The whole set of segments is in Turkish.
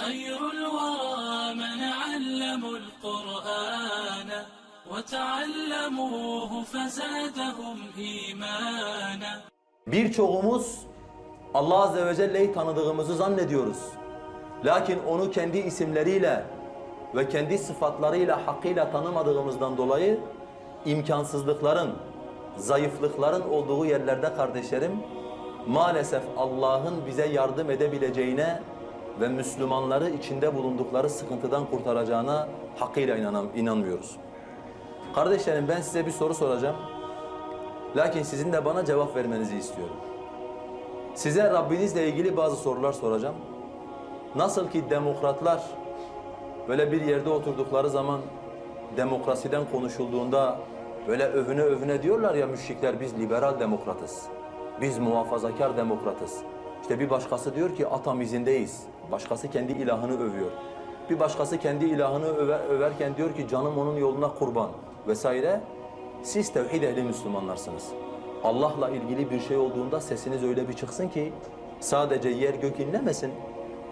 خير الورى من علموا القرآن وتعلموه فزادهم إيمانا Birçoğumuz Allah Azze ve Celle'yi tanıdığımızı zannediyoruz. Lakin onu kendi isimleriyle ve kendi sıfatlarıyla hakkıyla tanımadığımızdan dolayı imkansızlıkların, zayıflıkların olduğu yerlerde kardeşlerim maalesef Allah'ın bize yardım edebileceğine ve Müslümanları içinde bulundukları sıkıntıdan kurtaracağına hakkıyla inanan, inanmıyoruz. Kardeşlerim ben size bir soru soracağım. Lakin sizin de bana cevap vermenizi istiyorum. Size Rabbinizle ilgili bazı sorular soracağım. Nasıl ki demokratlar böyle bir yerde oturdukları zaman demokrasiden konuşulduğunda böyle övüne övüne diyorlar ya müşrikler biz liberal demokratız. Biz muhafazakar demokratız. İşte bir başkası diyor ki atam izindeyiz. Başkası kendi ilahını övüyor. Bir başkası kendi ilahını öve- överken diyor ki canım onun yoluna kurban vesaire. Siz tevhid ehli Müslümanlarsınız. Allah'la ilgili bir şey olduğunda sesiniz öyle bir çıksın ki sadece yer gök inlemesin.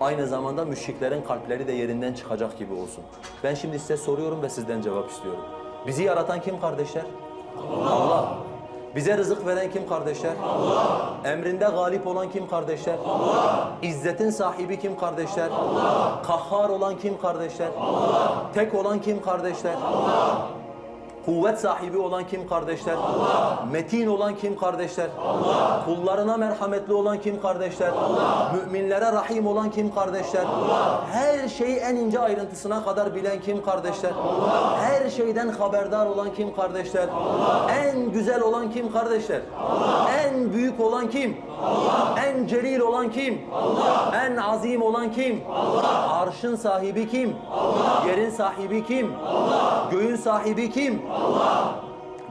Aynı zamanda müşriklerin kalpleri de yerinden çıkacak gibi olsun. Ben şimdi size soruyorum ve sizden cevap istiyorum. Bizi yaratan kim kardeşler? Allah. Bize rızık veren kim kardeşler? Allah. Emrinde galip olan kim kardeşler? Allah. İzzetin sahibi kim kardeşler? Allah. Kahhar olan kim kardeşler? Allah. Tek olan kim kardeşler? Kuvvet sahibi olan kim kardeşler? Allah. Metin olan kim kardeşler? Allah. Kullarına merhametli olan kim kardeşler? Allah. Müminlere rahim olan kim kardeşler? Allah. Her şeyi en ince ayrıntısına kadar bilen kim kardeşler? Allah. Her şeyden haberdar olan kim kardeşler? Allah. En güzel olan kim kardeşler? Allah. En büyük olan kim? Allah. En celil olan kim? Allah. En azim olan kim? Allah. Arşın sahibi kim? Allah. Yerin sahibi kim? Allah. Göğün sahibi kim?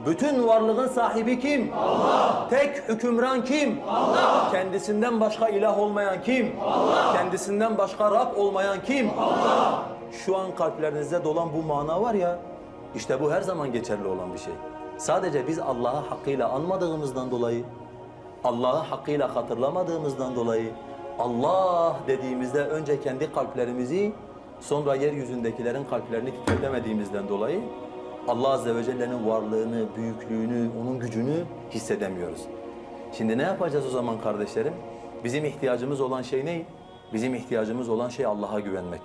Bütün varlığın sahibi kim? Allah. Tek hükümran kim? Allah. Kendisinden başka ilah olmayan kim? Allah. Kendisinden başka Rab olmayan kim? Allah. Şu an kalplerinizde dolan bu mana var ya, işte bu her zaman geçerli olan bir şey. Sadece biz Allah'ı hakkıyla anmadığımızdan dolayı, Allah'ı hakkıyla hatırlamadığımızdan dolayı, Allah dediğimizde önce kendi kalplerimizi, sonra yeryüzündekilerin kalplerini titretemediğimizden dolayı Allah Azze ve Celle'nin varlığını, büyüklüğünü, onun gücünü hissedemiyoruz. Şimdi ne yapacağız o zaman kardeşlerim? Bizim ihtiyacımız olan şey ne? Bizim ihtiyacımız olan şey Allah'a güvenmek.